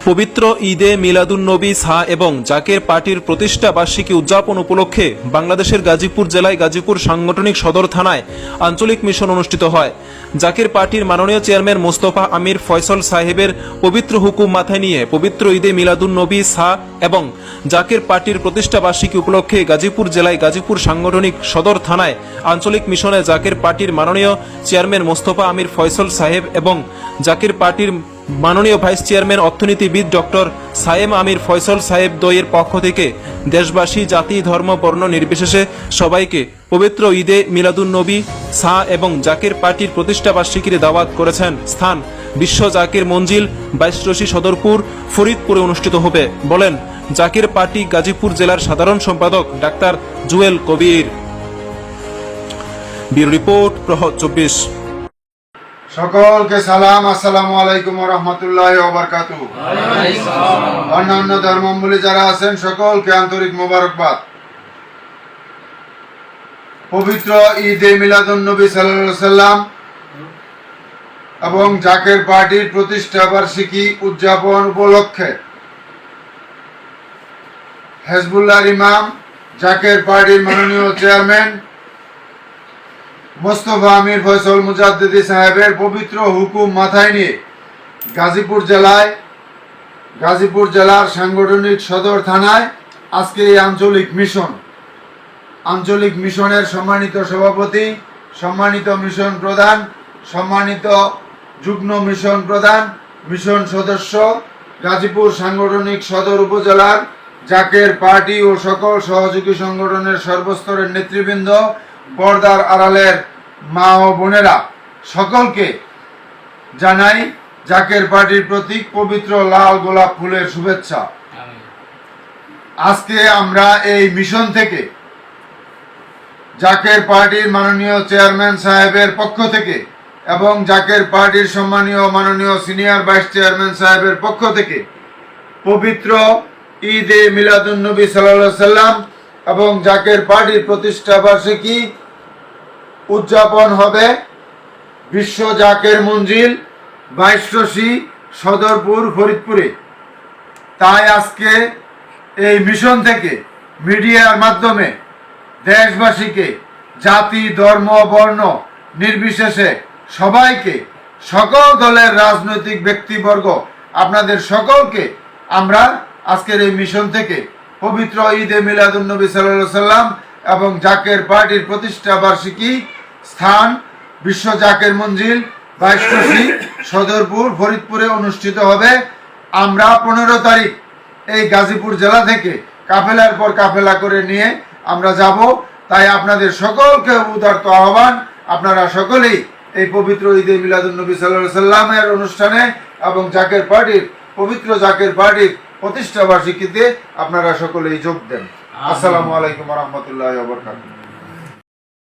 পবিত্র ঈদে মিলাদুন নবী সা এবং জাকের পার্টির প্রতিষ্ঠা বার্ষিকী উদযাপন উপলক্ষে বাংলাদেশের গাজীপুর জেলায় গাজীপুর সাংগঠনিক সদর থানায় আঞ্চলিক মিশন অনুষ্ঠিত হয়। জাকের পার্টির মাননীয় চেয়ারম্যান মোস্তফা আমির ফয়সল সাহেবের পবিত্র হুকুম মাথায় নিয়ে পবিত্র ঈদে মিলাদুন নবী সা এবং জাকের পার্টির প্রতিষ্ঠা বার্ষিকী উপলক্ষে গাজীপুর জেলায় গাজীপুর সাংগঠনিক সদর থানায় আঞ্চলিক মিশনে জাকের পার্টির মাননীয় চেয়ারম্যান মোস্তফা আমির ফয়সল সাহেব এবং জাকের পার্টির মাননীয় ভাইস চেয়ারম্যান অর্থনীতিবিদ ডক্টর সায়েম আমির ফয়সল সাহেব দইয়ের পক্ষ থেকে দেশবাসী, জাতি, ধর্ম, বর্ণ নির্বিশেষে সবাইকে পবিত্র ঈদে মিলাদুন নবী সা এবং জাকির পার্টির প্রতিষ্ঠা বার্ষিকীর দাওয়াত করেছেন। স্থান বিশ্ব জাকির মঞ্জিল বাইশরশি সদরপুর, ফরিদপুরে অনুষ্ঠিত হবে। বলেন, জাকির পার্টি গাজীপুর জেলার সাধারণ সম্পাদক ডাক্তার জুয়েল কবির। ব্যুরো রিপোর্ট প্রহ চব্বিশ। সকলকে সালাম, আসসালামু আলাইকুম রহমতুল্লাহ ওবরকাতু অন্যান্য ধর্মাবলী যারা আছেন, সকলকে আন্তরিক মোবারকবাদ। পবিত্র ঈদে মিলাদুন নবী সাল্লাল্লাহু সাল্লাম এবং জাকের পার্টির প্রতিষ্ঠা বার্ষিকী উদযাপন উপলক্ষে হেজবুল্লাহ ইমাম জাকের পার্টির মাননীয় চেয়ারম্যান মোস্তফা আমির ফয়সল মুজাদ্দিদি সাহেবের পবিত্র হুকুম মাথায় নিয়ে গাজীপুর জেলায়, গাজীপুর জেলার সাংগঠনিক সদর থানায় আজকে এই আঞ্চলিক মিশন। আঞ্চলিক মিশনের সম্মানিত সভাপতি, সম্মানিত মিশন প্রধান, সম্মানিত যুগ্ম মিশন প্রধান, মিশন সদস্য, গাজীপুর সাংগঠনিক সদর উপজেলার জাকের পার্টি ও সকল সহযোগী সংগঠনের সর্বস্তরের নেতৃবৃন্দ পর্দার আড়ালের মা ও বোনেরা সকলকে জানাই জাকের পার্টির প্রতীক পবিত্র লাল গোলাপ ফুলের শুভেচ্ছা। আজকে আমরা এই মিশন থেকে জাকের পার্টির মাননীয় চেয়ারম্যান সাহেবের পক্ষ থেকে এবং জাকের পার্টির সম্মানীয় মাননীয় সিনিয়র ভাইস চেয়ারম্যান সাহেবের পক্ষ থেকে পবিত্র ঈদে মিলাদুন্নবী সাল্লাহ সাল্লাম এবং জাকের পার্টির প্রতিষ্ঠা বার্ষিকী উদযাপন হবে বিশ্ব জাকের মঞ্জিল বাইশরশি সদরপুর ফরিদপুরে। তাই আজকে এই মিশন থেকে মিডিয়ার মাধ্যমে দেশবাসীকে জাতি, ধর্ম, বর্ণ নির্বিশেষে সবাইকে, সকল দলের রাজনৈতিক ব্যক্তিবর্গ, আপনাদের সকলকে আমরা আজকের এই মিশন থেকে পবিত্র ঈদে মিলাদুন্নবী সাল্লাহ সাল্লাম এবং জাকের পার্টির প্রতিষ্ঠা বার্ষিকী স্থান বিশ্ব জাকের মঞ্জিল বাইশী সদরপুর ফরিদপুরে অনুষ্ঠিত হবে। আমরা পনেরো তারিখ এই গাজীপুর জেলা থেকে কাফেলার পর কাফেলা করে নিয়ে আমরা যাব। তাই আপনাদের সকলকে উদার্ত আহ্বান আপনারা সকলেই এই পবিত্র ঈদে মিলাদুন্নবী সাল্লাহ সাল্লামের অনুষ্ঠানে এবং জাকের পার্টির পবিত্র জাকের পার্টির প্রতিষ্ঠা বার্ষিকীতে আপনারা সকলেই যোগ দেন। আসসালামু আলাইকুম রহমতুল্লাহ বরকাতুহ।